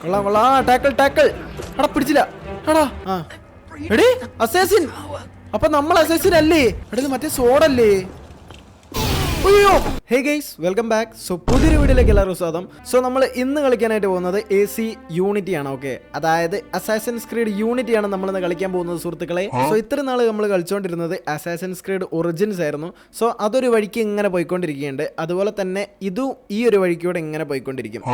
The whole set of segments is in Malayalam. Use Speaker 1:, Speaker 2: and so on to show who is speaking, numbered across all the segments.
Speaker 1: കൊള്ളാം കൊള്ളാം. ആ ടാക്കിൾ ടാക്കിൾ എടാ പിടിച്ചില്ല. അടാ ആ. എടേ അസേസിൻ അപ്പൊ നമ്മൾ അസേസിൻ അല്ലേ? എടേ ഇത് മറ്റേ സോഡല്ലേ hey guys welcome back so പുതിയൊരു വീഡിയോയിലേക്ക് എല്ലാവർക്കും സ്വാഗതം. സോ നമ്മൾ ഇന്ന് കളിക്കാനായിട്ട് പോകുന്നത് എ സി യൂണിറ്റി ആണ് ഓക്കെ അതായത് അസാസൻ സ്ക്രീഡ് യൂണിറ്റി ആണ് നമ്മൾ ഇന്ന് കളിക്കാൻ പോകുന്നത് സുഹൃത്തുക്കളെ. സോ ഇത്ര നാൾ നമ്മൾ കളിച്ചുകൊണ്ടിരുന്നത് അസാസൻ സ്ക്രീഡ് ഒറിജിൻസ് ആയിരുന്നു. സോ അതൊരു വഴിക്ക് ഇങ്ങനെ പോയിക്കൊണ്ടിരിക്കുകയുണ്ട് അതുപോലെ തന്നെ ഇതും ഈ ഒരു വഴിക്കൂടെ ഇങ്ങനെ പോയിക്കൊണ്ടിരിക്കും.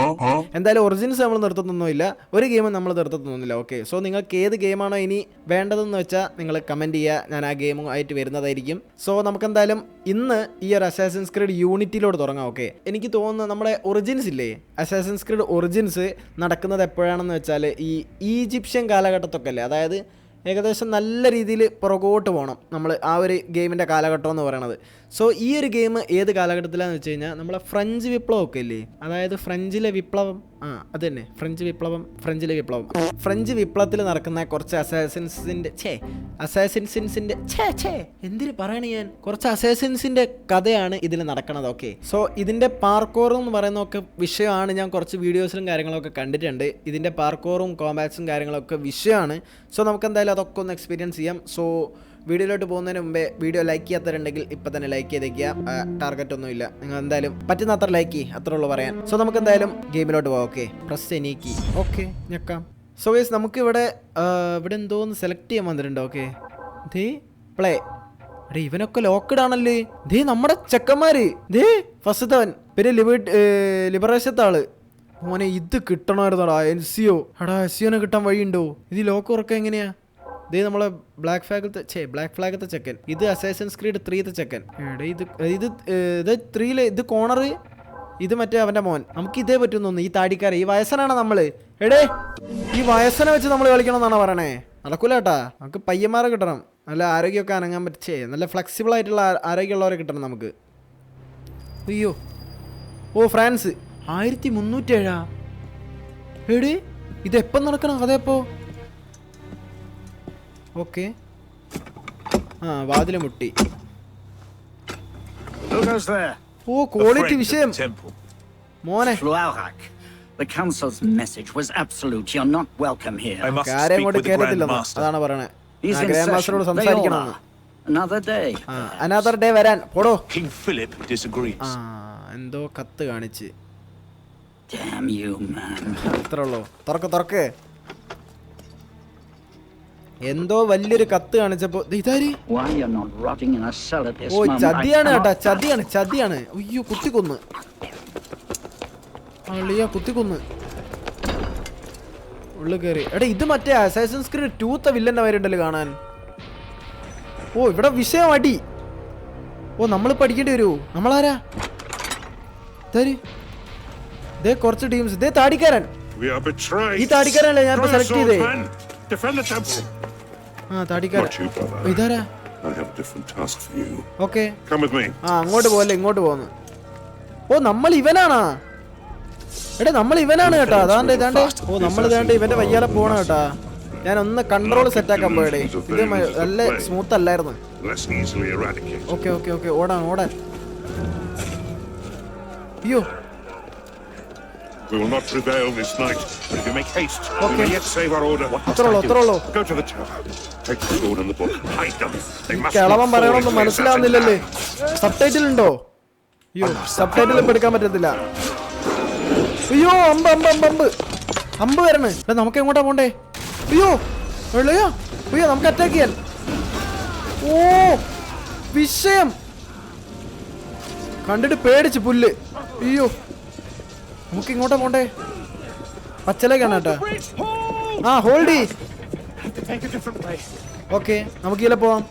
Speaker 1: എന്തായാലും ഒറിജിൻസ് നമ്മൾ നിർത്തുന്നൊന്നുമില്ല ഒരു ഗെയിമും നമ്മൾ നിർത്തുന്നൊന്നുമില്ല ഓക്കെ സോ നിങ്ങൾക്ക് ഏത് ഗെയിമാണോ ഇനി വേണ്ടതെന്ന് വെച്ചാൽ നിങ്ങൾ കമന്റ് ചെയ്യുക. ഞാൻ ആ ഗെയിമും ആയിട്ട് വരുന്നതായിരിക്കും. സോ നമുക്ക് എന്തായാലും ഇന്ന് ഈ ഒരു അസാസൻസ് ക്രീഡ് യൂണിറ്റിയിലോട് തുടങ്ങാം ഓക്കെ എനിക്ക് തോന്നുന്നു നമ്മുടെ ഒറിജിൻസ് ഇല്ലേ? അസാസൻസ് ക്രീഡ് ഒറിജിൻസ് നടക്കുന്നത് എപ്പോഴാണെന്ന് വെച്ചാൽ ഈ ഈജിപ്ഷ്യൻ കാലഘട്ടത്തൊക്കെ അല്ലേ? അതായത് ഏകദേശം നല്ല രീതിയിൽ പുറകോട്ട് പോകണം നമ്മൾ ആ ഒരു ഗെയിമിന്റെ കാലഘട്ടം എന്ന് പറയണത്. സോ ഈ ഒരു ഗെയിം ഏത് കാലഘട്ടത്തിലാണെന്ന് വെച്ച് കഴിഞ്ഞാൽ നമ്മളെ ഫ്രഞ്ച് വിപ്ലവം ഒക്കെ ഇല്ലേ അതായത് ഫ്രഞ്ചിലെ വിപ്ലവം ആ അത് തന്നെ ഫ്രഞ്ച് വിപ്ലവം ഫ്രഞ്ചിലെ വിപ്ലവം. ഫ്രഞ്ച് വിപ്ലവത്തിൽ നടക്കുന്ന കുറച്ച് അസാസിൻസിന്റെ ഛേ അസാസിൻസിൻസിന്റെ ഛേ ഛേ എന്തിന് പറയണ ഞാൻ? കുറച്ച് അസാസിൻസിന്റെ കഥയാണ് ഇതിൽ നടക്കുന്നത് ഓക്കെ സോ ഇതിന്റെ പാർക്കോറും എന്ന് പറയുന്നതൊക്കെ വിഷയമാണ്. ഞാൻ കുറച്ച് വീഡിയോസിലും കാര്യങ്ങളൊക്കെ കണ്ടിട്ടുണ്ട്. ഇതിന്റെ പാർക്കോറും കോമ്പാക്സും കാര്യങ്ങളൊക്കെ വിഷയമാണ്. സോ നമുക്ക് എന്തായാലും അതൊക്കെ ഒന്ന് എക്സ്പീരിയൻസ് ചെയ്യാം. സോ വീഡിയോയിലോട്ട് പോകുന്നതിന് മുമ്പേ വീഡിയോ ലൈക്ക് ചെയ്യാത്തവരുണ്ടെങ്കിൽ ഇപ്പം തന്നെ ലൈക്ക് ചെയ്തേക്കുക. ടാർഗറ്റ് ഒന്നുമില്ല. നിങ്ങൾ എന്തായാലും പറ്റുന്ന അത്ര ലൈക്ക് ചെയ്യും. അത്രേ ഉള്ളൂ പറയാൻ. സോ നമുക്ക് എന്തായാലും ഗെയിമിലോട്ട് പോകാം ഓക്കെ പ്രസ് എനിക്ക് ഓക്കെ ഞെക്കാം. സോ ഗൈസ് നമുക്ക് ഇവിടെ എന്തോന്ന് സെലക്ട് ചെയ്യാൻ വന്നിട്ടുണ്ട്. ഓക്കെ ദേ പ്ലേ എടേ ഇവനൊക്കെ ലോക്കഡ് ആണല്ലേ? ദേ നമ്മുടെ ചെക്കന്മാര്. ദേ ഫസ്റ്റവൻ പിന്നെ ലിബർ ലിബറേഷത്തെ ആൾ. മോനെ ഇത് കിട്ടണമായിരുന്നോടാ എൻ സിഒ എടാ എൻ സിഒനെ കിട്ടാൻ വഴിയുണ്ടോ? ഇത് ലോക്ക് ഉറക്കം എങ്ങനെയാ? ദേ നമ്മളെ ബ്ലാക്ക് ഫ്ലാഗത്തെ ചേ ബ്ലാക്ക് ഫ്ലാഗത്തെ ചെക്കൻ. ഇത് അസേസൻസ് ക്രീഡ് ത്രീത്തെ ചെക്കൻ. ഇത് ഇത് ഇത് ത്രീയിലെ ഇത് കോണർ ഇത് മറ്റേ അവന്റെ മോൻ. നമുക്ക് ഇതേ പറ്റും തോന്നുന്നു. ഈ താടിക്കാരൻ ഈ വയസ്സനാണ് നമ്മൾ. എടേ ഈ വയസ്സനെ വെച്ച് നമ്മൾ കളിക്കണം എന്നാണ് പറയണേ? നടക്കൂല കേട്ടാ. നമുക്ക് പയ്യന്മാരെ കിട്ടണം. നല്ല ആരോഗ്യമൊക്കെ അനങ്ങാൻ പറ്റേ നല്ല ഫ്ലെക്സിബിൾ ആയിട്ടുള്ള ആരോഗ്യമുള്ളവരെ കിട്ടണം നമുക്ക്. അയ്യോ. ഓ ഫ്രാൻസ്. ആയിരത്തി മുന്നൂറ്റേഴാ? എടേ ഇത് എപ്പം നടക്കണം അതെപ്പോ? ഓക്കെ ആ വാതിൽ മുട്ടി? ഓ ക്വാളിറ്റി വിഷയം മോനെ
Speaker 2: The council's message was absolute. You're not welcome here.
Speaker 3: I must speak with the Grand Master.
Speaker 1: അതാണ് പറയണേ
Speaker 2: He's in session.
Speaker 1: They all
Speaker 2: are. Another day.
Speaker 1: ആ അനാദർ ഡേ വരാൻ പോടോ
Speaker 3: King Philip disagrees.
Speaker 1: ആ എന്തോ കത്ത് കാണിച്ച്
Speaker 2: Damn you, man.
Speaker 1: അത്ര ഉള്ളൂ തുറക്ക് തുറക്ക് എന്തോ വലിയൊരു കത്ത് കാണിച്ചപ്പോ ദേ ഇതാര്?
Speaker 2: Why you're not rotting in a cell at this
Speaker 1: ഓ ചതിയാണ് കേട്ടാ ചതിയാണ് ചതിയാണ്. അയ്യോ കുത്തിക്കൊന്ന്. അളിയ കുത്തിക്കൊന്ന്. ഉള്ളു കയറി എടാ ഇത് മറ്റേ അസാസൻസ് ക്രീഡ് ടൂത്ത വില്ലന്റെ മാരുണ്ടല്ലോ കാണാൻ. ഓ ഇവിടെ വിഷയം അടി. ഓ നമ്മൾ പഠിക്കേണ്ടി വരുമോ നമ്മളാരാ? ഇതാര്? ദേ കുറച്ച് ടീംസ് ഇതേ താടിക്കാരൻ. ഈ താടിക്കാരനല്ലേ ഞാൻ ഇപ്പൊ സെലക്ട് ചെയ്തേ. ആ താടിക്കാരൻ.
Speaker 4: Not you, brother.
Speaker 1: ഓ, ഇതാരാ?
Speaker 4: I have a different task for you.
Speaker 1: Okay.
Speaker 4: Come with me.
Speaker 1: ആ അങ്ങോട്ട് പോലെ ഇങ്ങോട്ട് പോന്ന്. ഓ നമ്മൾ ഇവനാണാ. എടാ നമ്മൾ ഇവനാണ് കേട്ടാ. അതാണ്ട് ഇതാണ്ട്. ഓ നമ്മൾ ഇതാണ്ട് ഇവന്റെ വയ്യാലെ പോണ കേട്ടാ. ഞാൻ ഒന്ന് കൺട്രോൾ സെറ്റ് ആക്കാൻ പോയടേ. ഇത് നല്ല സ്മൂത്ത് അല്ലായിരുന്നു. Okay okay okay. ഓടാൻ ഓടാൻ. അയ്യോ.
Speaker 4: We will not prevail this night. But if you make haste, we
Speaker 1: Okay.
Speaker 4: may yet save our order.
Speaker 1: അത്ര ഉള്ളൂ അത്ര ഉള്ളൂ
Speaker 4: Go to the tower. Take the sword and the book. Hide them. They must
Speaker 1: കിളവൻ
Speaker 4: the
Speaker 1: മനസ്സിലാവുന്നില്ലല്ലേ? സബ് ടൈറ്റിൽ ഉണ്ടോ? അയ്യോ സബ് ടൈറ്റിൽ ഇപ്പൊ എടുക്കാൻ പറ്റത്തില്ല. അയ്യോ അമ്പ് അമ്പ് അമ്പ് അമ്പ്. അമ്പ് വരണേ. എടാ നമുക്ക് എങ്ങോട്ടാ പോണ്ടേ? അയ്യോ വെള്ളയോ? അയ്യോ നമുക്ക് അറ്റാക്ക് ചെയ്യാൻ. ഓ വിഷയം. കണ്ടിട്ട് പേടിച്ച് പുല്ല്. അയ്യോ. നമുക്ക് ഇങ്ങോട്ടാ പോണ്ടേ? പച്ചലേക്കാണ് കേട്ടാ. ആ ഹോൾഡി. ഓക്കെ നമുക്ക് ഇതിലെ പോവാം.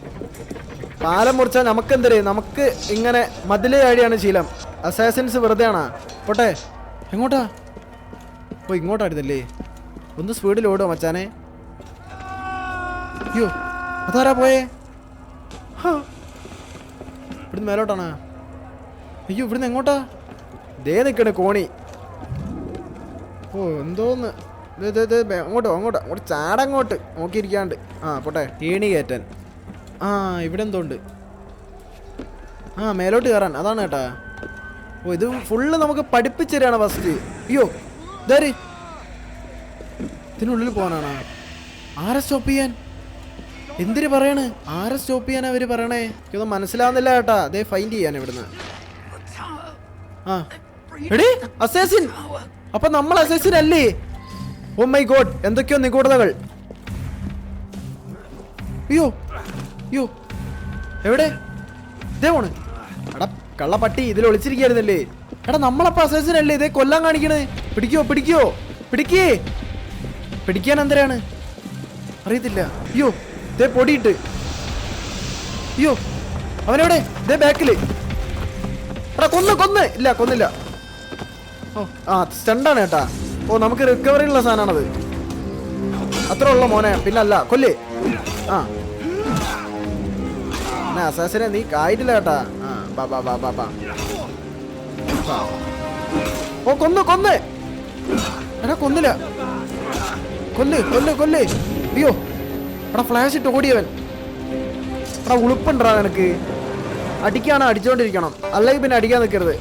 Speaker 1: പാലം മുറിച്ചാൽ നമുക്ക് എന്തരേ നമുക്ക് ഇങ്ങനെ മതിലേ ആടിയാണ് ശീലം. അസാസിൻസ് വെറുതെ ആണാ. പോട്ടെ എങ്ങോട്ടാ? ഓ ഇങ്ങോട്ടായിരുന്നല്ലേ ഒന്ന് സ്പീഡിൽ ഓടുക മച്ചാനെ. അയ്യോ അതാരാ പോയേ. ഇവിടുന്ന് മേലോട്ടാണ്. അയ്യോ ഇവിടുന്ന് എങ്ങോട്ടാ? ദേ നിൽക്കണേ കോണി. ഓ എന്തോന്ന്? അങ്ങോട്ടോ അങ്ങോട്ടോ അങ്ങോട്ട് ചാടങ്ങോട്ട് നോക്കിയിരിക്കാണ്ട്. ആ പോട്ടെ. തീണി കയറ്റാൻ. ആ ഇവിടെ എന്തോ ഉണ്ട് ആ മേലോട്ട് കയറാൻ. അതാണ് കേട്ടാ. ഓ ഇത് ഫുള്ള് നമുക്ക് പഠിപ്പിച്ചു ഫസ്റ്റ് അയ്യോ ഇതാര്? ഇതിനുള്ളിൽ പോകാനാണ്? ആരെ സ്റ്റോപ്പ് ചെയ്യാൻ? എന്തിനു പറയണ്? ആരെ സ്റ്റോപ്പ് ചെയ്യാൻ അവർ പറയണേ? ഇതൊന്നും മനസ്സിലാവുന്നില്ല കേട്ടാ. അതേ ഫൈൻഡ് ചെയ്യാൻ ഇവിടുന്ന്. ആ. എടേ അസേസിൻ അപ്പൊ നമ്മൾ അസേസിൻ അല്ലേ ഓ മൈ ഗോഡ് എന്തൊക്കെയോ നിഗൂഢതകൾ. അയ്യോ അയ്യോ. എവിടെ? ഇതേ പോണ് എടാ കള്ളപ്പട്ടി ഇതിൽ ഒളിച്ചിരിക്കായിരുന്നല്ലേ എടാ നമ്മളപ്പോ അസേസിനല്ലേ ഇതേ കൊല്ലാൻ കാണിക്കണേ? പിടിക്കോ പിടിക്കോ പിടിക്കേ. പിടിക്കാൻ എന്തരാണ്? അറിയത്തില്ല. അയ്യോ ഇതേ പൊടിയിട്ട്. അയ്യോ അവനെവിടെ? ഇതേ ബാക്കിൽ. എടാ കൊന്ന് കൊന്ന്. ഇല്ല കൊന്നില്ല. ആ സ്റ്റണ്ടാണ് ചേട്ടാ ഓ നമുക്ക് റിക്കവറി ഉള്ള സാധനമാണത് അത്ര ഉള്ള മോനെ. പിന്നെ അല്ല കൊല്ലേ. ആ. അസാസിനെ നീ കായിട്ടില്ല കേട്ടാ. ആ ബാ ബാ ബാ ബാ. ഓ കൊന്ന് കൊന്ന്. എടാ കൊന്നില്ല. കൊല്ല് കൊല്ല് കൊല്ല്. അയ്യോ. എടാ ഫ്ലാഷ് ഇട്ട് ഓടിയവൻ. എടാ ഉളുപ്പുണ്ടാ നിനക്ക്. അടിക്കാണ് അടിച്ചോണ്ടിരിക്കണം. അല്ലെങ്കിൽ പിന്നെ അടിക്കാൻ നിൽക്കരുത്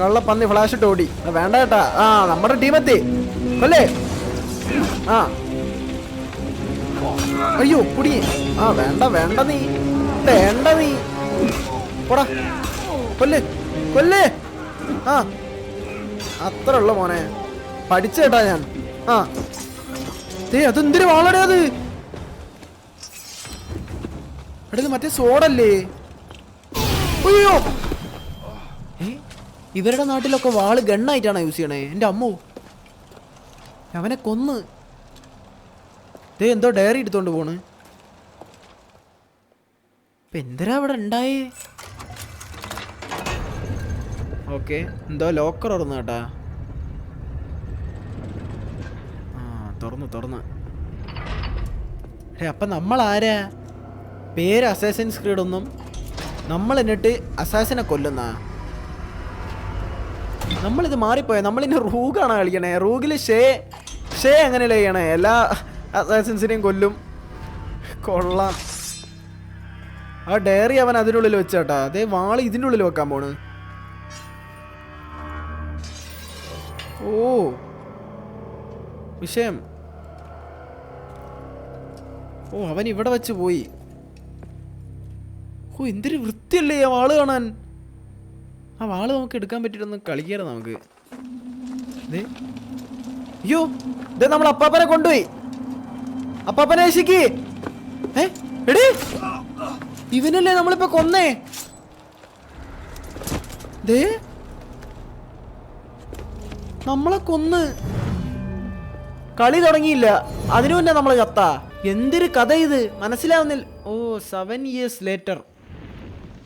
Speaker 1: കള്ള പന്നി ഫ്ലാഷ് ഇട്ട് ഓടി. വേണ്ട കേട്ടാ ആ നമ്മുടെ ടീമെത്തി കൊല്ലേ? ആ. അയ്യോ കുടി. ആ വേണ്ട വേണ്ട നീ. വേണ്ട നീ. പോടാ. കൊല്ല്. കൊല്ല്. ആ. അത്ര ഉള്ള മോനെ പഠിച്ചേട്ടാ ഞാൻ. ആ. ദേ അതെന്തിനു വാളടേ അത്? അടുത്ത് മറ്റേ സോഡല്ലേ അയ്യോ. ഏ, ഇവരുടെ നാട്ടിലൊക്കെ വാൾ ഗണ്ണായിട്ടാണ് യൂസ് ചെയ്യണേ? എന്റെ അമ്മോ. അവനെ കൊന്ന്. ദേ എന്തോ ഡയറി എടുത്തോണ്ട് പോണ്. ഇപ്പൊ എന്തിനാ അവിടെ ഉണ്ടായേ ഓക്കെ എന്തോ ലോക്കർ തുറന്നു കേട്ടാ. ആ തുറന്നു തുറന്ന്. അപ്പൊ നമ്മൾ ആരാ പേര് അസാസിൻസ് ക്രീഡ് ഒന്നും. നമ്മൾ എന്നിട്ട് അസാസിനെ കൊല്ലുന്ന? നമ്മളിത് മാറിപ്പോയ? നമ്മളിനി റൂഗാണ് കളിക്കണേ? റൂഗിൽ ഷേ ഷേ അങ്ങനെ ചെയ്യണേ? എല്ലാ അസാസിൻസിനെയും കൊല്ലും. കൊള്ളാം. ആ ഡയറി അവൻ അതിനുള്ളിൽ വെച്ചാട്ടാ. അതേ വാൾ ഇതിന്റെ ഉള്ളിൽ വെക്കാൻ പോണ്. ഓ. വിഷയം. ഓ അവൻ ഇവിടെ വെച്ച് പോയി. ഓ എന്തൊരു വൃത്തിയല്ലേ ആ വാൾ കാണാൻ? ആ വാൾ നമുക്ക് എടുക്കാൻ പറ്റിയിട്ടൊന്ന് കളിക്കാറ് നമുക്ക്. അയ്യോ ഇത് നമ്മൾ അപ്പാപ്പനെ കൊണ്ടുപോയി. അപ്പാപ്പനെ ഏ എടേ. ഇവനല്ലേ നമ്മളിപ്പോ കൊന്നേ? ദേ. നമ്മളെ കൊന്ന്. കളി തുടങ്ങിയില്ല. അതിനു മുന്നേ നമ്മളെ ചത്ത എന്തൊരു കഥ ഇത്? മനസ്സിലാവുന്നില്ല. ഓ സെവൻ ഇയേഴ്സ് ലേറ്റർ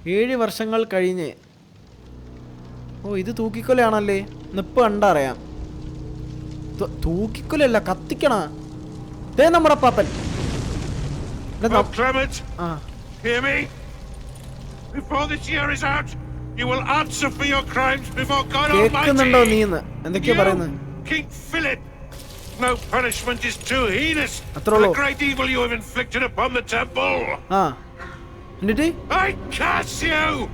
Speaker 1: ഏഴ് വർഷങ്ങൾ കഴിഞ്ഞ്. ഓ ഇത് തൂക്കിക്കൊലയാണല്ലേ കണ്ട അറിയാം തൂക്കിക്കൊലയല്ല കത്തിക്കണ ദേ നമ്മുടെ പാപ്പൻ
Speaker 4: കേൾക്കുന്നുണ്ടോ
Speaker 1: നീന്ന് എന്തൊക്കെയാ പറയുന്നത്
Speaker 4: No punishment is too heinous. The great evil you have inflicted upon the temple.
Speaker 1: Ah. എന്നിട്ട്!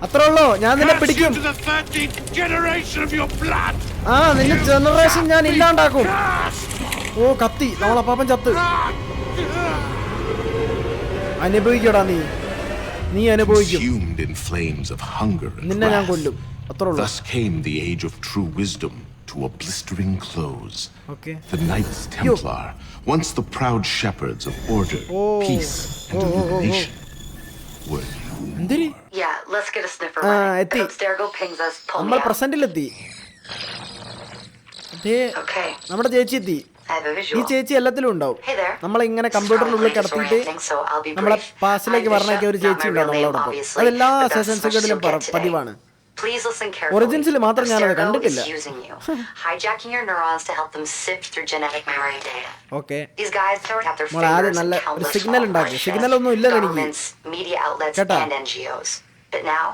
Speaker 1: അത്രേ ഉള്ളോ ഞാൻ നിന്നെ പിടിക്കും
Speaker 4: to the 13th generation of your blood!
Speaker 1: ആ നിന്റെ ജനറേഷൻ ഞാൻ ഇല്ലാണ്ടാക്കും ഓ കത്തി നമ്മളപ്പാപ്പൻ ചത്ത് അനുഭവിക്കടാ നീ നീ അനുഭവിക്കും നിന്നെ ഞാൻ കൊല്ലും അത്ര ഉള്ളൂ
Speaker 5: Thus came the age of true wisdom to a blistering close.
Speaker 1: Okay.
Speaker 5: The Knights Templar, once the proud shepherds of order,
Speaker 1: Oh.
Speaker 5: peace, and
Speaker 1: Oh, oh, oh, oh. നമ്മൾ പ്രസന്റിലെത്തി. നമ്മുടെ ചേച്ചി എത്തി. ഈ ചേച്ചി എല്ലാത്തിലും ഉണ്ടാവും. നമ്മൾ ഇങ്ങനെ കമ്പ്യൂട്ടറിനുള്ളിൽ കിടത്തിയിട്ട് നമ്മളെ പാസിലേക്ക് പറഞ്ഞൊക്കെ ഒരു ചേച്ചി ഉണ്ടാവും നമ്മളോടൊപ്പം? അതെല്ലാ സെഷൻസുകളിലും പതിവാണ്.
Speaker 6: Please listen carefully.
Speaker 1: Original മാത്രം ഞാനത്
Speaker 6: Abstergo
Speaker 1: കണ്ടിട്ടില്ല.
Speaker 6: is using you, hijacking your neurons to help them sift through genetic memory data.
Speaker 1: Okay
Speaker 6: These guys don't have their
Speaker 1: മോളെ, ആദ്യം
Speaker 6: fingers in
Speaker 1: നല്ല ഒരു
Speaker 6: countless
Speaker 1: signal
Speaker 6: small
Speaker 1: ഉണ്ടാക്ക്.
Speaker 6: bloodshed,
Speaker 1: signal ഒന്നും ഇല്ല എനിക്ക്.
Speaker 6: governments, media outlets,
Speaker 1: കേട്ടാ?
Speaker 6: and NGOs. But now,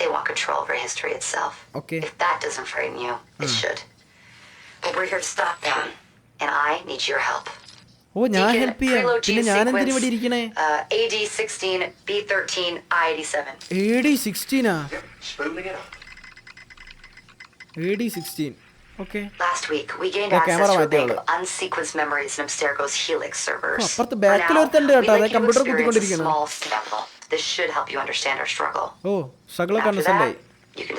Speaker 6: they want control over history itself.
Speaker 1: Okay.
Speaker 6: If that doesn't frighten you, it should. But we're here to stop them, and I need your help.
Speaker 1: ഓ ഞാൻ
Speaker 6: Deacon,
Speaker 1: ഹെൽപ്പ് ചെയ്യാം
Speaker 6: preload
Speaker 1: പിന്നെ
Speaker 6: gene
Speaker 1: ഞാൻ എന്തിനു
Speaker 6: sequence,
Speaker 1: ഇവിടെ ഇരിക്കണേ
Speaker 6: Uh, AD 16, B13, I87.
Speaker 1: A D സിക്സ്റ്റീനാ
Speaker 7: Spooling it up.
Speaker 1: A D sixteen okay
Speaker 6: Last week, we gained
Speaker 1: Yeah,
Speaker 6: access
Speaker 1: camera
Speaker 6: to a
Speaker 1: മാറ്റിയേ
Speaker 6: bank
Speaker 1: ഉള്ളൂ.
Speaker 6: of unsequenced memories in Abstergo's Helix servers.
Speaker 1: Oh, അപ്പുറത്ത്
Speaker 6: For
Speaker 1: back ല്
Speaker 6: now,
Speaker 1: ഒരുത്തനുണ്ട്
Speaker 6: we'd
Speaker 1: കേട്ടോ, അതെ
Speaker 6: like you to
Speaker 1: computer
Speaker 6: experience a
Speaker 1: കുത്തിക്കൊണ്ടിരിക്കുന്നു.
Speaker 6: small sample. This should help you understand our struggle.
Speaker 1: Oh സ്ട്രഗിളൊക്കെ
Speaker 6: After
Speaker 1: understand ആയി
Speaker 6: that, you can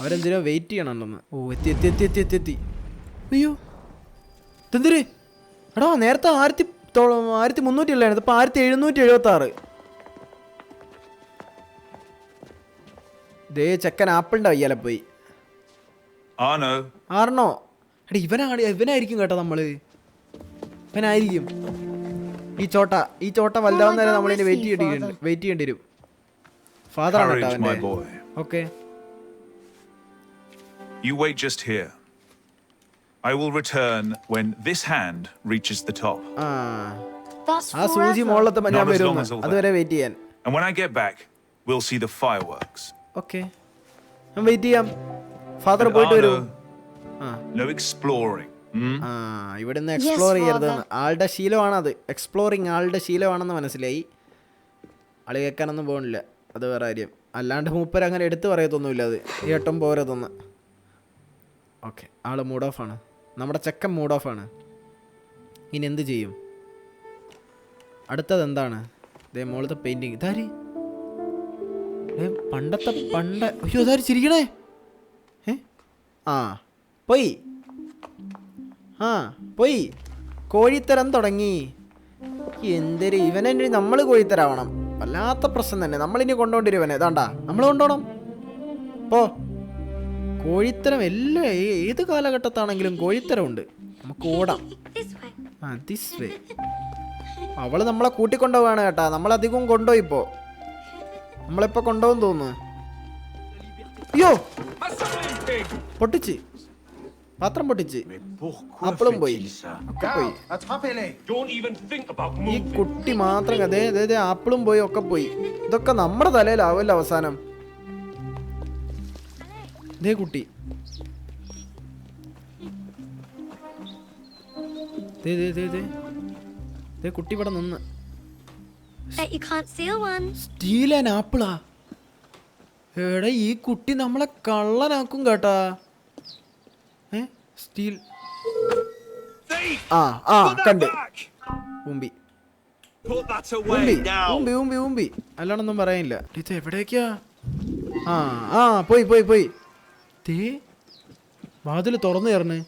Speaker 1: അവരെന്തിനാ വെയിറ്റ് ചെയ്യണമെന്ന് ഓ എത്തി എത്തി എത്തി എത്തി എത്തി എത്തി. അയ്യോ ഇതെന്തിര്? എടാ നേരത്തെ ആയിരത്തി ആയിരത്തി മുന്നൂറ്റി അല്ലായിരുന്നു ഇപ്പം ആയിരത്തി എഴുന്നൂറ്റി എഴുപത്തി ആറ് ദേ ചെക്കൻ ആപ്പിളിന്റെ വയ്യാലെ പോയി.
Speaker 3: Arno,
Speaker 1: എടാ ഇവനാണ് ഇവനായിരിക്കും കേട്ടോ നമ്മൾ. ഇവനായിരിക്കും. ഈ ചോട്ട ഈ ചോട്ട വലുതാവുന്ന വരെ നമ്മളിനി വെയിറ്റ് ചെയ്യേണ്ടി വെയിറ്റ് ചെയ്യേണ്ടി വരും. ഫാദർ ആണ് കേട്ടോ okay
Speaker 3: You wait just here. I will return when this hand reaches the top.
Speaker 1: ആ.
Speaker 7: That's
Speaker 1: ആ സൂചി മുകളിലത്തെ ഞാൻ
Speaker 3: Not as long
Speaker 1: വരും
Speaker 3: as all that.
Speaker 1: അതുവരെ വെയിറ്റ് ചെയ്യാൻ.
Speaker 3: And when I get back, we'll see the fireworks.
Speaker 1: Okay ഞാൻ വെയിറ്റ് ചെയ്യാം. ഫാദർ
Speaker 3: And
Speaker 1: പോയിട്ട് വരൂ.
Speaker 3: Arno, no exploring. Hmm?
Speaker 1: ആ ഇവിടെ നിന്ന് എക്സ്പ്ലോർ
Speaker 7: Yes,
Speaker 1: ചെയ്യരുത്
Speaker 7: father.
Speaker 1: ആളുടെ ശീലമാണത്. എക്സ്പ്ലോറിങ് ആളുടെ ശീലമാണെന്ന് മനസ്സിലായി. ആൾ കേൾക്കാനൊന്നും പോകുന്നില്ല അത് വേറെ കാര്യം. അല്ലാണ്ട് മൂപ്പർ അങ്ങനെ എടുത്തു പറയത്തൊന്നുമില്ല അത്. ഈ ഏട്ടം പോരതൊന്ന്. ഓക്കെ. ആൾ മൂഡ് ഓഫ് ആണ്. നമ്മുടെ ചെക്കൻ മൂഡ് ഓഫ് ആണ്. ഇനി എന്ത് ചെയ്യും? അടുത്തത് എന്താണ്? ദേ മോളത്തെ പെയിന്റിങ് ഇതാരി? പണ്ടത്തെ പണ്ട അയ്യോ ഇതാരി ചിരിക്കണേ? ആ പോയി. ആ പോയി. കോഴിത്തരം തുടങ്ങി. എന്തൊരു ഇവനെ നമ്മൾ കോഴിത്തരാവണം. വല്ലാത്ത പ്രശ്നം തന്നെ. നമ്മളിനി കൊണ്ടുകൊണ്ടിരുവനെ ഇതാണ്ടാ. നമ്മൾ കൊണ്ടുപോകണം. പോ. കോഴിത്തരം എല്ലാ ഏത് കാലഘട്ടത്താണെങ്കിലും കോഴിത്തരം ഉണ്ട് നമുക്ക് ഓടാം. ആ ദിസ് വേ അവൾ നമ്മളെ കൂട്ടിക്കൊണ്ടുപോവാണ് കേട്ടാ. നമ്മളധികവും കൊണ്ടുപോയി ഇപ്പോ. നമ്മളിപ്പോ കൊണ്ടുപോകും തോന്നുന്നു. അയ്യോ! പൊട്ടിച്ച്. പാത്രം പൊട്ടിച്ച്. അപ്പളും പോയി. ഒക്കെ പോയി. ഈ കുട്ടി മാത്രം അതെ അതെ അതെ ആപ്പിളും പോയി ഒക്കെ പോയി. ഇതൊക്കെ നമ്മുടെ തലയിലാവല്ലോ അവസാനം. ദേ കുട്ടി. ദേ ദേ ദേ ദേ. ദേ കുട്ടി ഇവിടെ നിന്ന്. സ്റ്റീൽ ആൻഡ് ആപ്പിളാ എടാ ഈ കുട്ടി നമ്മളെ കള്ളനാക്കും കേട്ടാ. ഏ? സ്റ്റീൽ ആ ആ കണ്ട്. ഉമ്പി. ഉമ്പി ഉമ്പി ഉമ്പി ഉമ്പി. അല്ലാണ്ടൊന്നും പറയാനില്ല. ഇത് എവിടേക്കാ? ആ ആ പോയി പോയി പോയി. തേ വാതിൽ തുറന്നു കയറണ്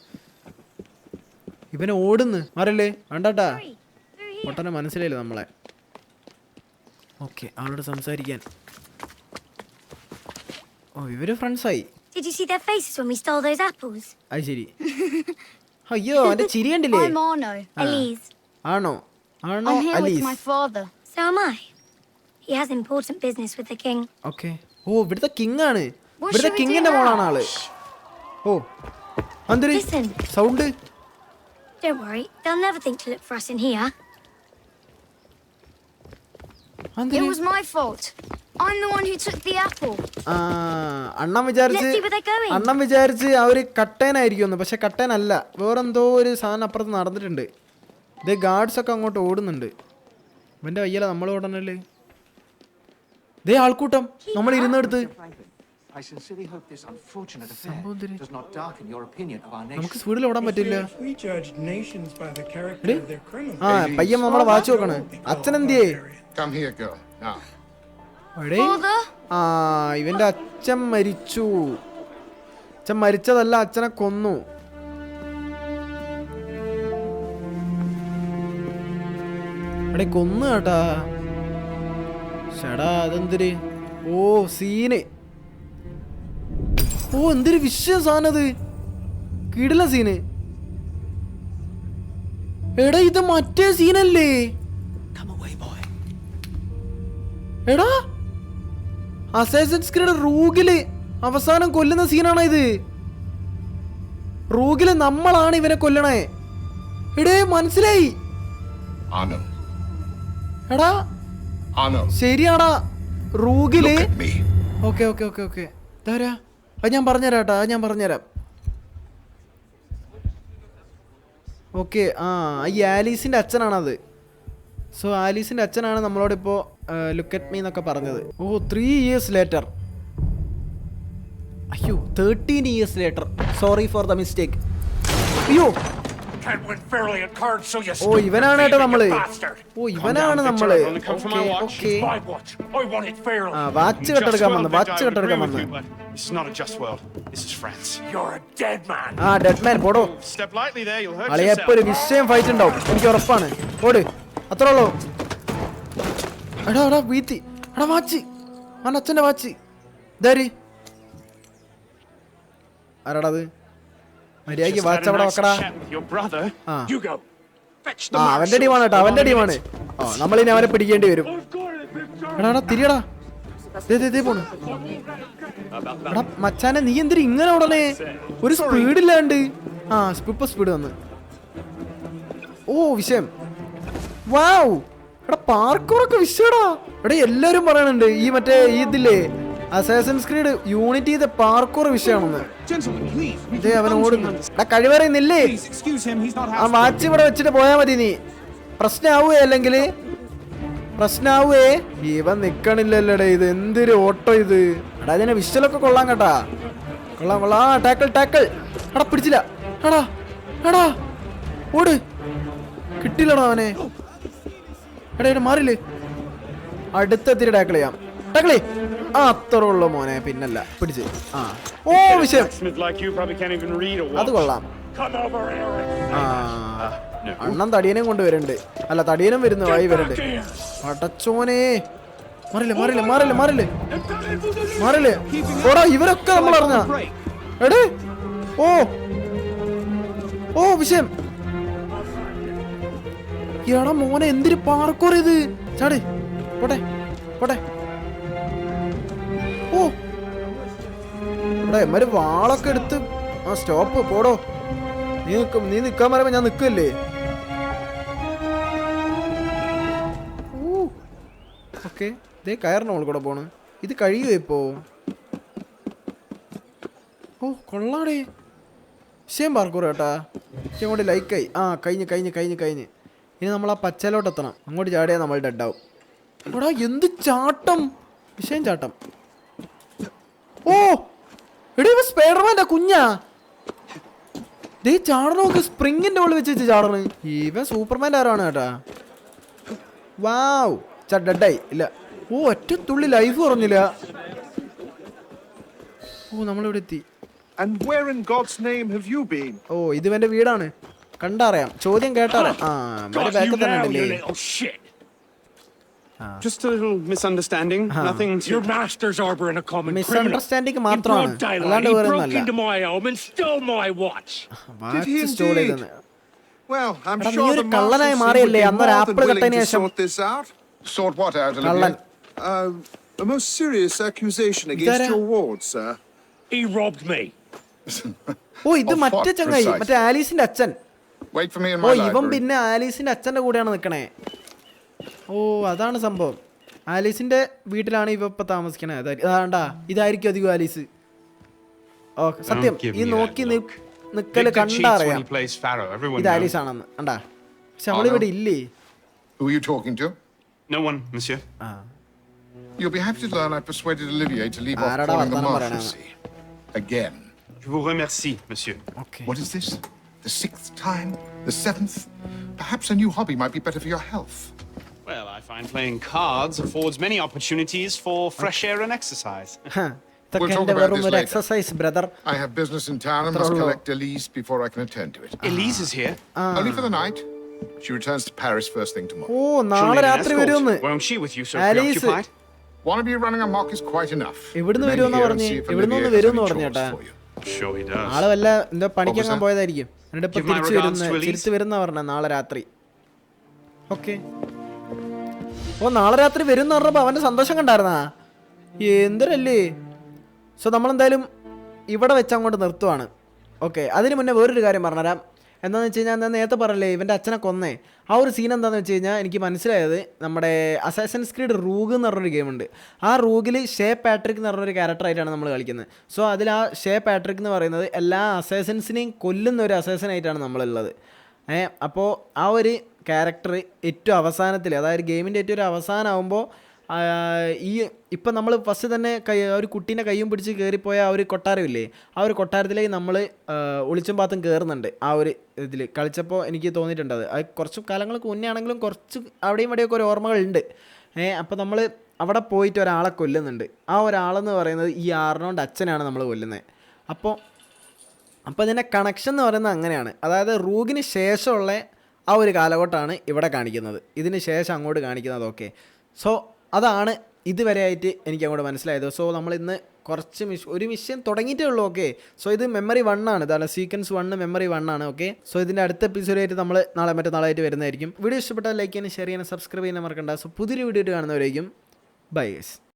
Speaker 1: ഇവനെ ഓടുന്ന് മാറല്ലേ വേണ്ടാട്ടാ. പൊട്ടനെ മനസ്സിലായില്ല നമ്മളെ ഓക്കെ അവളോട് സംസാരിക്കാൻ ഓ ഇവർ ഫ്രണ്ട്സായി
Speaker 7: Did you see their faces when we stole those apples?
Speaker 1: അത് ശരി അയ്യോ അവന്റെ ചിരി കണ്ടില്ലേ
Speaker 8: I'm Arno.
Speaker 7: Elise.
Speaker 1: ആണോ ആണോ
Speaker 8: I'm here with
Speaker 1: Alice
Speaker 8: my father.
Speaker 7: So am I. He has important business with the king.
Speaker 1: Okay ഓ ഇവിടുത്തെ കിങ് ആണ് ഇവിടുത്തെ
Speaker 8: do
Speaker 1: കിങ്ങിന്റെ മോളാണ് ആൾ ഓ അന്തരി sound?
Speaker 7: Don't worry, they'll never think to look for us in here.
Speaker 8: It
Speaker 1: അന്തരി
Speaker 8: was my fault. I'm the one who took the apple.
Speaker 1: ആ അണ്ണൻ വിചാരിച്ച്
Speaker 7: Let's see where they're
Speaker 1: അണ്ണൻ വിചാരിച്ച് അവർ കട്ടേനായിരിക്കും പക്ഷെ കട്ടേനല്ല. വേറെന്തോ ഒരു സാധനം അപ്പുറത്ത് നടന്നിട്ടുണ്ട്. ഇത് ഗാർഡ്സ് ഒക്കെ അങ്ങോട്ട് ഓടുന്നുണ്ട്. ഇവന്റെ വയ്യല നമ്മൾ ഓടണല്ലേ ദേ ആൾക്കൂട്ടം. നമ്മൾ ഇരുന്നെടുത്ത്.
Speaker 9: I sincerely hope this unfortunate affair does not darken your opinion of our nation.
Speaker 1: നമുക്ക് സ്പീഡിൽ ഓടാൻ പറ്റില്ല
Speaker 10: We judge nations by the character of their criminals.
Speaker 1: ആ പയ്യൻ നമ്മളെ വാച്ച് നോക്കണ് അച്ഛൻ എന്തിയേ
Speaker 5: Come here, girl. Now.
Speaker 8: Father?
Speaker 1: ആ ഇവന്റെ അച്ഛൻ മരിച്ചു അച്ഛൻ മരിച്ചതല്ല അച്ഛനെ കൊന്നു Konnu, കൊന്നു കേട്ടാ ഷടാ Oh, ഓ സീന് ഓ എന്തൊരു വിഷയം സാധനത്. കിടില സീന്. എടാ ഇത് മറ്റേ സീനല്ലേ? എടാ അസേസൻസ് ക്രീഡ് റൂഗിൽ അവസാനം കൊല്ലുന്ന സീനാണ് ഇത്? റൂഗിൽ നമ്മളാണ് ഇവനെ കൊല്ലണേ. എടേ മനസ്സിലായി. എടാ. ശരിയാടാ. റൂഗിൽ
Speaker 5: Look at me.
Speaker 1: Okay okay okay okay. ഇതാരാ? അത് ഞാൻ പറഞ്ഞുതരാം കേട്ടോ അത് ഞാൻ പറഞ്ഞുതരാം. ഓക്കെ ആ ഈ ആലീസിന്റെ അച്ഛനാണത്. സോ ആലീസിന്റെ അച്ഛനാണ് നമ്മളോടിപ്പോൾ ലുക്ക് അറ്റ് മീ എന്നൊക്കെ പറഞ്ഞത്. ഓ ത്രീ ഇയേഴ്സ് ലേറ്റർ അയ്യോ thirteen years later sorry for the mistake അയ്യോ
Speaker 4: You
Speaker 1: ഓ ഇവനാണ് കേട്ടോ
Speaker 4: നമ്മൾ.
Speaker 1: ഓ ഇവനാണ് നമ്മൾ. ഓക്കെ. ആ വാച്ച് കെട്ടെടുക്കാൻ വന്നു വാച്ച് കെട്ടെടുക്കാൻ വന്ന്.
Speaker 11: This is not a just world. This is France.
Speaker 4: You're a dead man.
Speaker 1: ആ ഡെഡ് മാൻ പോടോ.
Speaker 11: Step lightly there, you'll hurt
Speaker 1: അളിയ എപ്പോ ഒരു വിഷയം ഫൈറ്റ് ഉണ്ടാവും എനിക്ക് ഉറപ്പാണ്. ഓട്. അത്ര ഉള്ളോ. എടാ എടാ വീത്തി. എടാ വാച്ച്. അവൻ അച്ഛന്റെ വാച്ച്. ഇതാര്? ആരാടാ അത്? മര്യാദയ്ക്ക് വാച്ച് അവിടെ വെക്കടാ ആ. അവന്റെ ടീമാണ് കേട്ടോ അവന്റെ ടീമാണ് ഓ നമ്മളിനി അവനെ പിടിക്കേണ്ടി വരും. എടാ എടാ തിരിയടാ. പോണു. എടാ മച്ചാനെ നീ എന്തിരി ഇങ്ങനെ ഉടനെ ഒരു സ്പീഡ് ഇല്ലാണ്ട്. ആ ഇപ്പൊ സ്പീഡ് വന്ന്. ഓ വിഷയം. വാവ് എടാ പാർക്കൂറൊക്കെ വിഷയടാ. എടാ എല്ലാരും പറയണുണ്ട് ഈ മറ്റേ ഈ ഇതില്ലേ? അസാസൻസ് ക്രീഡ് യൂണിറ്റ് ചെയ്ത പാർക്കൂർ വിഷയമാണെന്ന് ഇതേ അവൻ ഓടുന്നു. എടാ കഴിവറിയുന്നില്ലേ? ആ വാച്ച് ഇവിടെ വെച്ചിട്ട് പോയാ മതി നീ. പ്രശ്നാവേ അല്ലെങ്കിൽ? പ്രശ്നാവേ? ഇവൻ നിക്കണില്ലല്ലോടെ ഇത് എന്തൊരു ഓട്ടോ ഇത്? എടാ ഇതിനെ വിഷലൊക്കെ കൊള്ളാം കേട്ടാ. കൊള്ളാം കൊള്ളാം. Tackle tackle. എടാ പിടിച്ചില്ല. എടാ എടാ. ഓട്. കിട്ടില്ലടാ അവനെ. എടാ ഇവിടെ മാറില്ലേ? അടുത്തെത്തിരി ടാക്കിൾ ചെയ്യാം. ടാക്കിളേ ആ അത്ര ഉള്ളു മോനെ പിന്നല്ല പിടിച്ച്. ആ. ഓ വിഷയം. അത് കൊള്ളാം. അണ്ണൻ തടിയനെയും കൊണ്ടുവരുന്നുണ്ട് അല്ല തടിയനും വരുന്നു വഴി വരണ്ട്. അടച്ചോനെ മാറില്ല മാറില്ല മാറില്ല മാറില്ല. മാറില്ല. ഓടാ ഇവരൊക്കെ നമ്മൾ അറിഞ്ഞ. എടേ. ഓ. ഓ വിഷയം. എടാ മോനെ എന്തിരി പാർക്കോർ ഇത്. ചാടി. പോട്ടെ പോട്ടെ. ഓ. എമ്മര് വാളൊക്കെ എടുത്ത് ആ സ്റ്റോപ്പ് പോടോ. നീ നിക്കും നീ നിക്കാൻ പറയുമ്പോ ഞാൻ നിക്കല്ലേ? ഓക്കെ ഇതേ കയറണം അവൾ കൂടെ പോണ്. ഇത് കഴിയുമോ ഇപ്പോ? ഓ കൊള്ളാടേ. ശേം പാർക്കൂർ കേട്ടാ. പക്ഷെ അങ്ങോട്ട് ലൈക്കായി ആ കഴിഞ്ഞ് കഴിഞ്ഞ് കഴിഞ്ഞ് കഴിഞ്ഞ്. ഇനി നമ്മൾ ആ പച്ചലോട്ടെത്തണം. അങ്ങോട്ട് ചാടിയാൽ നമ്മൾ ഡെഡാവും എടാ എന്ത് ചാട്ടം. വിഷയം ചാട്ടം ഓ സ്പൈഡർമാന്റെ കുഞ്ഞാ. ദേ ചാടണോക്ക് സ്പ്രിങ്ങിന്റെ ഉള്ളിൽ വെച്ച് വെച്ച് ചാടണ്. ഇവൻ സൂപ്പർമാന്റെ ആരാണ് കേട്ടാ? വാവ്. ചഡ്ഡായി ഇല്ല. ഓ ഒറ്റ തുള്ളി ലൈഫ് കുറഞ്ഞില്ല. ഓ നമ്മളിവിടെ എത്തി.
Speaker 5: And where in God's name have you been?
Speaker 1: ഓ ഇത് എന്റെ വീടാണ്. കണ്ടറിയാം. ചോദ്യം കേട്ടറിയാം ആ ബാക്കിൽ തന്നെ ഉണ്ടല്ലേ.
Speaker 11: Just a little misunderstanding. Nothing.
Speaker 4: Your master's harboring a common
Speaker 1: misunderstanding
Speaker 4: In
Speaker 1: മാത്രമാണ് അല്ലാണ്ട്
Speaker 4: he
Speaker 1: വേറെ
Speaker 4: broke
Speaker 1: ഒന്നല്ല
Speaker 4: my home and stole my watch.
Speaker 1: Watch stole ചെയ്തെന്ന്
Speaker 5: Well, I'm
Speaker 1: എടാ, നീ
Speaker 5: sure
Speaker 1: ഒരു
Speaker 5: the
Speaker 1: കള്ളനായി
Speaker 5: Marshals
Speaker 1: മാറിയല്ലേ
Speaker 5: would be
Speaker 1: അന്നൊരു
Speaker 5: more
Speaker 1: ആപ്പിൾ
Speaker 5: than willing
Speaker 1: കട്ടതിന്
Speaker 5: to
Speaker 1: ശേഷം
Speaker 5: sort this out. Sort what out,
Speaker 1: കള്ളൻ
Speaker 5: Uh, a most serious accusation against
Speaker 1: ഇതാരാ?
Speaker 5: your ward, sir.
Speaker 4: He robbed me.
Speaker 1: Oh ഇത്
Speaker 5: Of what
Speaker 1: മറ്റേ ചങ്ങായി
Speaker 5: precisely?
Speaker 1: മറ്റേ ആലീസിന്റെ അച്ഛൻ
Speaker 5: Wait for me in
Speaker 1: oh
Speaker 5: my
Speaker 1: ഇവൻ
Speaker 5: library.
Speaker 1: പിന്നെ ആലീസിന്റെ അച്ഛന്റെ കൂടെയാണ് നിക്കണേ ഓ അതാണ് സംഭവം ആലീസിന്റെ വീട്ടിലാണ് ഇവ ഇപ്പൊ താമസിക്കണേ അതാ- അതാണ്ടാ ഇതായിരിക്കും അധികം ആലീസ് ഓ സത്യം ഈ നോക്കി നിക്കൽ കണ്ടാ അറിയാം
Speaker 11: plays Pharaoh. Everyone
Speaker 1: ഇത് ആലീസ് ആണെന്ന് കണ്ടാ പക്ഷെ അവളിവിടെ ഇല്ലേ
Speaker 5: Who are you talking to?
Speaker 11: No one, monsieur.
Speaker 1: ആ
Speaker 5: You'll be happy to learn I persuaded Olivier to leave off
Speaker 1: ആരാടാ
Speaker 5: calling the
Speaker 1: വർത്താനം പറയണേ?
Speaker 5: Marshalsea. Again.
Speaker 11: Je vous remercie, monsieur.
Speaker 1: Okay
Speaker 5: What is this? The sixth time? The seventh? Perhaps a new hobby might be better for your health.
Speaker 11: Well, I find playing cards affords many opportunities for fresh air and exercise.
Speaker 1: ഇതൊക്കെ
Speaker 5: We'll talk
Speaker 1: എന്റെ
Speaker 5: about
Speaker 1: വെറും
Speaker 5: this
Speaker 1: ഒരു
Speaker 5: later.
Speaker 1: Exercise brother
Speaker 5: I have business in town and must collect Elise before I can attend to it.
Speaker 11: Elise is here.
Speaker 5: Only for the night. She returns to Paris first thing tomorrow.
Speaker 1: ഓ
Speaker 11: She'll
Speaker 1: നാളെ
Speaker 11: need an
Speaker 1: രാത്രി
Speaker 11: escort.
Speaker 1: വരുമെന്ന്
Speaker 11: Won't she with you so
Speaker 1: Alice.
Speaker 11: preoccupied?
Speaker 5: One of you running amok is quite enough.
Speaker 1: ഇവിടുന്ന്
Speaker 5: Remain
Speaker 1: വരുമെന്നാ
Speaker 5: here and
Speaker 1: പറഞ്ഞേ
Speaker 5: see if
Speaker 1: ഇവിടുന്ന് ഒന്ന്
Speaker 5: Olivier has
Speaker 1: വരുമെന്ന്
Speaker 5: any
Speaker 1: പറഞ്ഞു
Speaker 5: chores
Speaker 1: ചേട്ടാ
Speaker 5: for you.
Speaker 11: Sure he does.
Speaker 1: ആൾ വല്ല എന്തോ പണിക്കങ്ങാൻ? പോയതായിരിക്കും എന്നിട്ട് ഇപ്പൊ
Speaker 11: Give my
Speaker 1: തിരിച്ചു
Speaker 11: regards
Speaker 1: വരുന്ന
Speaker 11: to Elise.
Speaker 1: തിരിച്ചു വരുന്ന പറഞ്ഞ നാളെ രാത്രി ഓക്കെ ഓ നാളെ രാത്രി വരും എന്ന് പറഞ്ഞപ്പോ അവന്റെ സന്തോഷം കണ്ടായിരുന്നാ? എന്തരല്ലേ? സോ നമ്മളെന്തായാലും ഇവിടെ വെച്ച് അങ്ങോട്ട് നിർത്തുവാണ്. ഓക്കെ അതിന് മുന്നേ വേറൊരു കാര്യം പറഞ്ഞുതരാം. എന്താണെന്ന് വെച്ച് കഴിഞ്ഞാൽ ഞാൻ നേരത്തെ പറഞ്ഞല്ലേ ഇവന്റെ അച്ഛനെ കൊന്നേ. ആ ഒരു സീൻ എന്താണെന്ന് വെച്ച് കഴിഞ്ഞാൽ എനിക്ക് മനസ്സിലായത് നമ്മുടെ അസാസൻസ് സ്ക്രീഡ് റൂഗ് എന്ന് പറഞ്ഞൊരു ഗെയിമുണ്ട് ആ റൂഗിൽ ഷേ പാട്രിക് എന്ന് പറഞ്ഞൊരു ക്യാരക്ടറായിട്ടാണ് നമ്മൾ കളിക്കുന്നത്. സോ അതിൽ ആ ഷേ പാട്രിക് എന്ന് പറയുന്നത് എല്ലാ അസാസൻസിനെയും കൊല്ലുന്ന ഒരു അസാസനായിട്ടാണ് നമ്മളുള്ളത്. ഏ അപ്പോൾ ആ ഒരു ക്യാരക്ടർ ഏറ്റവും അവസാനത്തിൽ അതായത് ഗെയിമിന്റെ ഏറ്റവും ഒരു അവസാനമാകുമ്പോൾ ഈ ഇപ്പം നമ്മൾ ഫസ്റ്റ് തന്നെ കൈ ഒരു കുട്ടീനെ കയ്യും പിടിച്ച് കയറിപ്പോയ ആ ഒരു കൊട്ടാരമില്ലേ ആ ഒരു കൊട്ടാരത്തിലേക്ക് നമ്മൾ ഒളിച്ചും പാത്തും കയറുന്നുണ്ട് ആ ഒരു ഇതിൽ കളിച്ചപ്പോൾ എനിക്ക് തോന്നിയിട്ടുണ്ട് അത്. കുറച്ച് കാലങ്ങൾക്ക് മുന്നേ ആണെങ്കിലും കുറച്ച് അവിടെയും ഇവിടെയൊക്കെ ഒരു ഓർമ്മകളുണ്ട്. ഏ അപ്പോൾ നമ്മൾ അവിടെ പോയിട്ട് ഒരാളെ കൊല്ലുന്നുണ്ട്. ആ ഒരാളെന്ന് പറയുന്നത് ഈ ആറിനോണ്ട് അച്ഛനാണ് നമ്മൾ കൊല്ലുന്നത് അപ്പോൾ അപ്പോൾ ഇതിന്റെ കണക്ഷൻ എന്ന് പറയുന്നത് അങ്ങനെയാണ്. അതായത് റൂഗിന് ശേഷമുള്ള ആ ഒരു കാലഘട്ടമാണ് ഇവിടെ കാണിക്കുന്നത്. ഇതിന് ശേഷം അങ്ങോട്ട് കാണിക്കുന്നത് ഓക്കെ സോ അതാണ് ഇതുവരെയായിട്ട് എനിക്ക് അങ്ങോട്ട് മനസ്സിലായത്. സോ നമ്മൾ ഇന്ന് കുറച്ച് മിഷ് ഒരു മിഷൻ തുടങ്ങിയിട്ടേ ഉള്ളൂ ഓക്കെ സോ ഇത് മെമ്മറി വൺ ആണ്. ഇതാണ് സീക്വൻസ് വണ്ണ് മെമ്മറി വൺ ആണ് ഓക്കെ സോ ഇതിന്റെ അടുത്ത എപ്പിസോഡായിട്ട് നമ്മൾ നാളെ മറ്റന്നാളായിട്ട് വരുന്നതായിരിക്കും. വീഡിയോ ഇഷ്ടപ്പെട്ടാൽ ലൈക്ക് ചെയ്യാനും ഷെയർ ചെയ്യാനും സബ്സ്ക്രൈബ് ചെയ്യാനും മറക്കണ്ട. സോ പുതിയൊരു വീഡിയോ കാണുന്നവരായിരിക്കും ബൈ ഗൈസ്